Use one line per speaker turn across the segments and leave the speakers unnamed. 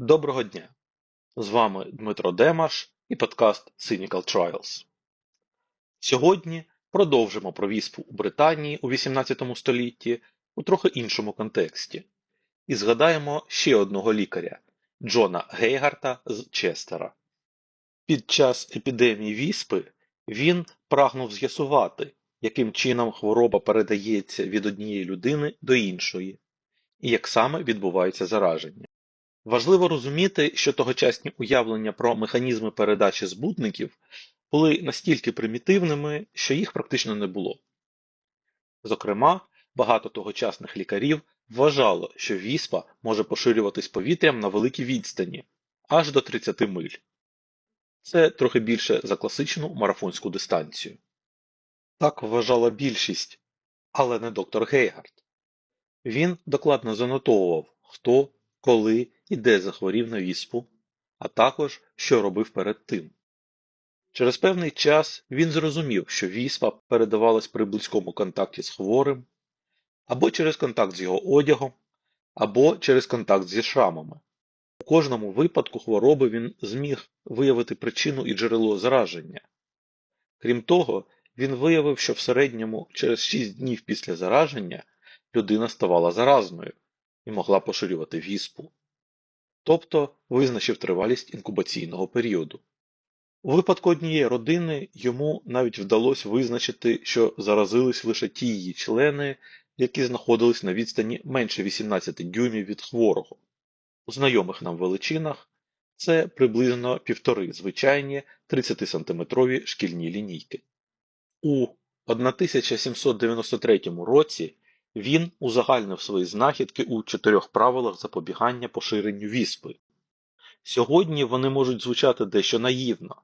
Доброго дня! З вами Дмитро Демаш і подкаст Cynical Trials. Сьогодні продовжимо про віспу у Британії у XVIII столітті у трохи іншому контексті і згадаємо ще одного лікаря Джона Гейгарта з Честера. Під час епідемії віспи він прагнув з'ясувати, яким чином хвороба передається від однієї людини до іншої, і як саме відбувається зараження. Важливо розуміти, що тогочасні уявлення про механізми передачі збутників були настільки примітивними, що їх практично не було. Зокрема, багато тогочасних лікарів вважало, що віспа може поширюватись повітрям на великій відстані аж до 30 миль. Це трохи більше за класичну марафонську дистанцію. Так вважала більшість, але не доктор Гейгард. Він докладно занотовував, хто, коли і де захворів на віспу, а також що робив перед тим. Через певний час він зрозумів, що віспа передавалась при близькому контакті з хворим, або через контакт з його одягом, або через контакт зі шрамами. У кожному випадку хвороби він зміг виявити причину і джерело зараження. Крім того, він виявив, що в середньому через 6 днів після зараження людина ставала заразною і могла поширювати віспу, тобто визначив тривалість інкубаційного періоду. У випадку однієї родини йому навіть вдалося визначити, що заразились лише ті її члени, які знаходились на відстані менше 18 дюймів від хворого. У знайомих нам величинах це приблизно півтори звичайні 30-сантиметрові шкільні лінійки. У 1793 році він узагальнив свої знахідки у чотирьох правилах запобігання поширенню віспи. Сьогодні вони можуть звучати дещо наївно,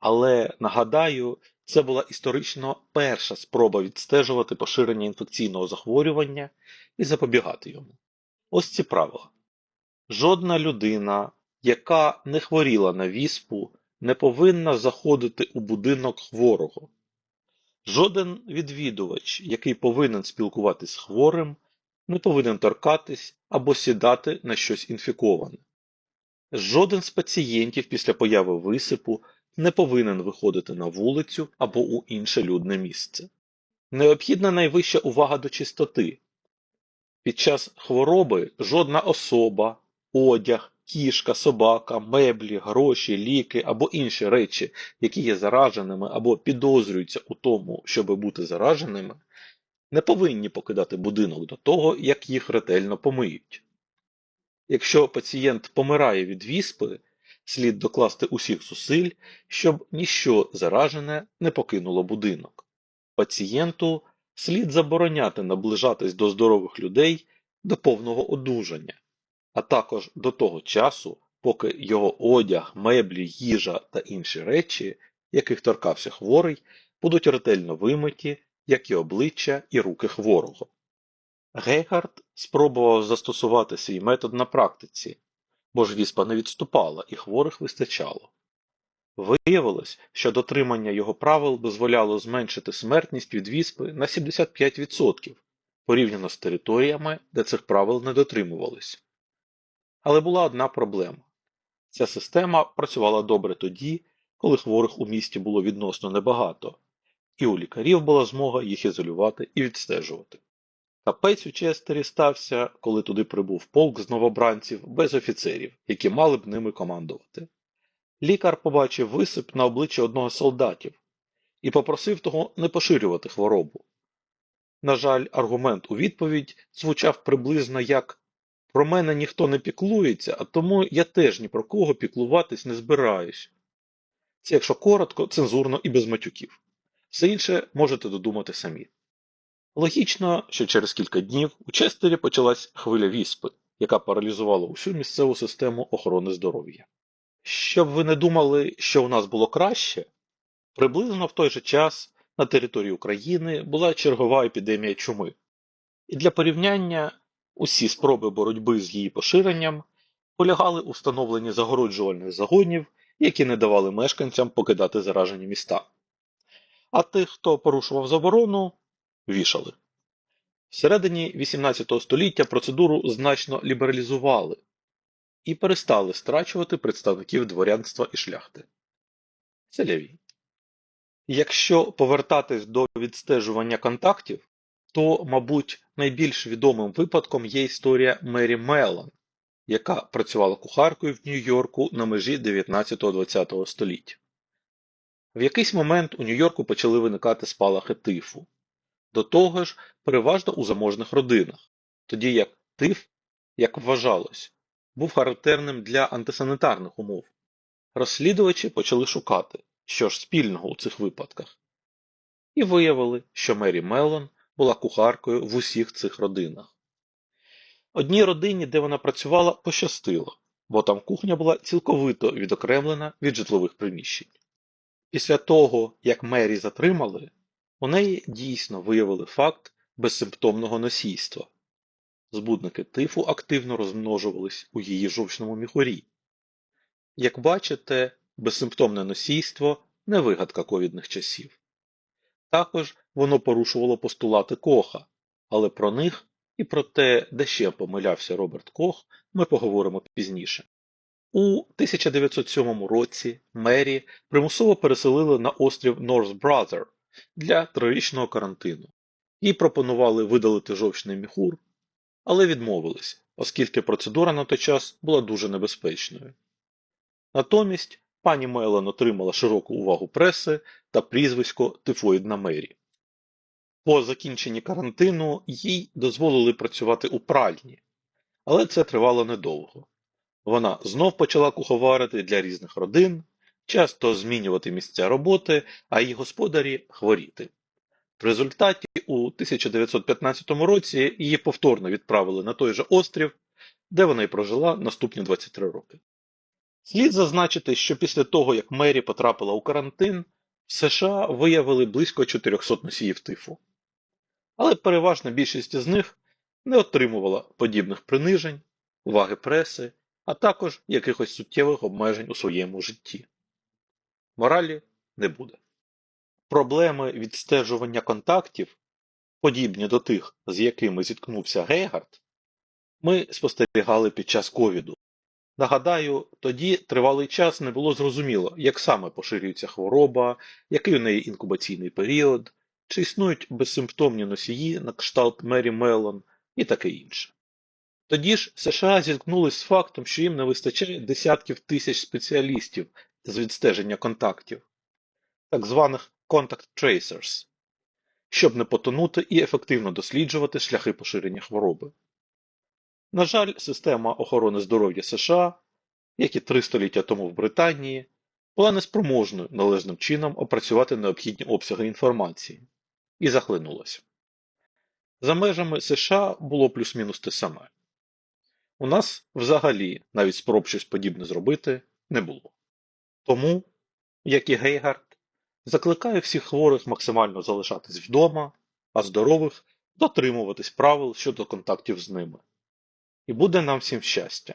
але нагадаю, це була історично перша спроба відстежувати поширення інфекційного захворювання і запобігати йому. Ось ці правила. Жодна людина, яка не хворіла на віспу, не повинна заходити у будинок хворого. Жоден відвідувач, який повинен спілкуватись з хворим, не повинен торкатись або сідати на щось інфіковане. Жоден з пацієнтів після появи висипу не повинен виходити на вулицю або у інше людне місце. Необхідна найвища увага до чистоти. Під час хвороби жодна особа, одяг, кішка, собака, меблі, гроші, ліки або інші речі, які є зараженими або підозрюються у тому, щоб бути зараженими, не повинні покидати будинок до того, як їх ретельно помиють. Якщо пацієнт помирає від віспи, слід докласти усіх зусиль, щоб ніщо заражене не покинуло будинок. Пацієнту слід забороняти наближатись до здорових людей до повного одужання, а також до того часу, поки його одяг, меблі, їжа та інші речі, яких торкався хворий, будуть ретельно вимиті, як і обличчя і руки хворого. Гейгард спробував застосувати свій метод на практиці, бо ж віспа не відступала і хворих вистачало. Виявилось, що дотримання його правил дозволяло зменшити смертність від віспи на 75% порівняно з територіями, де цих правил не дотримувались. Але була одна проблема ця система працювала добре тоді, коли хворих у місті було відносно небагато, і у лікарів була змога їх ізолювати і відстежувати. Капець у Честері стався, коли туди прибув полк з новобранців без офіцерів, які мали б ними командувати. Лікар побачив висип на обличчі одного з солдатів і попросив того не поширювати хворобу. На жаль, аргумент у відповідь звучав приблизно як про мене ніхто не піклується, а тому я теж ні про кого піклуватись не збираюсь. Це, якщо коротко, цензурно і без матюків. Все інше можете додумати самі. Логічно, що через кілька днів у Честері почалась хвиля віспи, яка паралізувала усю місцеву систему охорони здоров'я. Щоб ви не думали, що у нас було краще, приблизно в той же час на території України була чергова епідемія чуми. І для порівняння усі спроби боротьби з її поширенням полягали у встановленні загороджувальних загонів, які не давали мешканцям покидати заражені міста. А тих, хто порушував заборону, вішали. Всередині XVIII століття процедуру значно лібералізували. і перестали страчувати представників дворянства і шляхти. Селяві. Якщо повертатись до відстежування контактів, то, мабуть, найбільш відомим випадком є історія Мері Меллон, яка працювала кухаркою в Нью-Йорку на межі 19-20 століття. В якийсь момент у Нью-Йорку почали виникати спалахи тифу. До того ж, переважно у заможних родинах, тоді як тиф, як вважалось, був характерним для антисанітарних умов. Розслідувачі почали шукати, що ж спільного у цих випадках, і виявили, що Мері Меллон була кухаркою в усіх цих родинах. Одній родині, де вона працювала, пощастило, бо там кухня була цілковито відокремлена від житлових приміщень. Після того, як Мері затримали, у неї дійсно виявили факт безсимптомного носійства. Збудники тифу активно розмножувались у її жовчному міхурі. Як бачите, безсимптомне носійство не вигадка ковідних часів. Також воно порушувало постулати Коха, але про них і про те, де ще помилявся Роберт Кох, ми поговоримо пізніше. У 1907 році Мері примусово переселили на острів North Brother для трирічного карантину. Їй пропонували видалити жовчний міхур, але відмовились, оскільки процедура на той час була дуже небезпечною. Натомість пані Мелан отримала широку увагу преси та прізвисько Тифоїдна Мері. По закінченні карантину їй дозволили працювати у пральні, але це тривало недовго. Вона знов почала куховарити для різних родин, часто змінювати місця роботи, а її господарі хворіти. В результаті у 1915 році її повторно відправили на той же острів, де вона й прожила наступні 23 роки. Слід зазначити, що після того, як Мері потрапила у карантин, в США виявили близько 400 носіїв тифу. Але переважна більшість з них не отримувала подібних принижень, уваги преси, а також якихось суттєвих обмежень у своєму житті. Моралі не буде. Проблеми відстежування контактів, подібні до тих, з якими зіткнувся Гейгард, ми спостерігали під час ковіду. Нагадаю, тоді тривалий час не було зрозуміло, як саме поширюється хвороба, який у неї інкубаційний період, чи існують безсимптомні носії на кшталт Мері Меллон і таке інше. Тоді ж США зіткнулись з фактом, що їм не вистачає десятків тисяч спеціалістів з відстеження контактів, так званих Contact Tracers, щоб не потонути і ефективно досліджувати шляхи поширення хвороби. На жаль, система охорони здоров'я США, як і три століття тому в Британії, була неспроможною належним чином опрацювати необхідні обсяги інформації і захлинулася. За межами США було плюс-мінус те саме. У нас взагалі навіть спроб щось подібне зробити не було. Тому, як і Гейгард, закликаю всіх хворих максимально залишатись вдома, а здорових дотримуватись правил щодо контактів з ними. І буде нам всім щастя.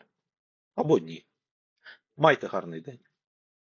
Або ні. Майте гарний день.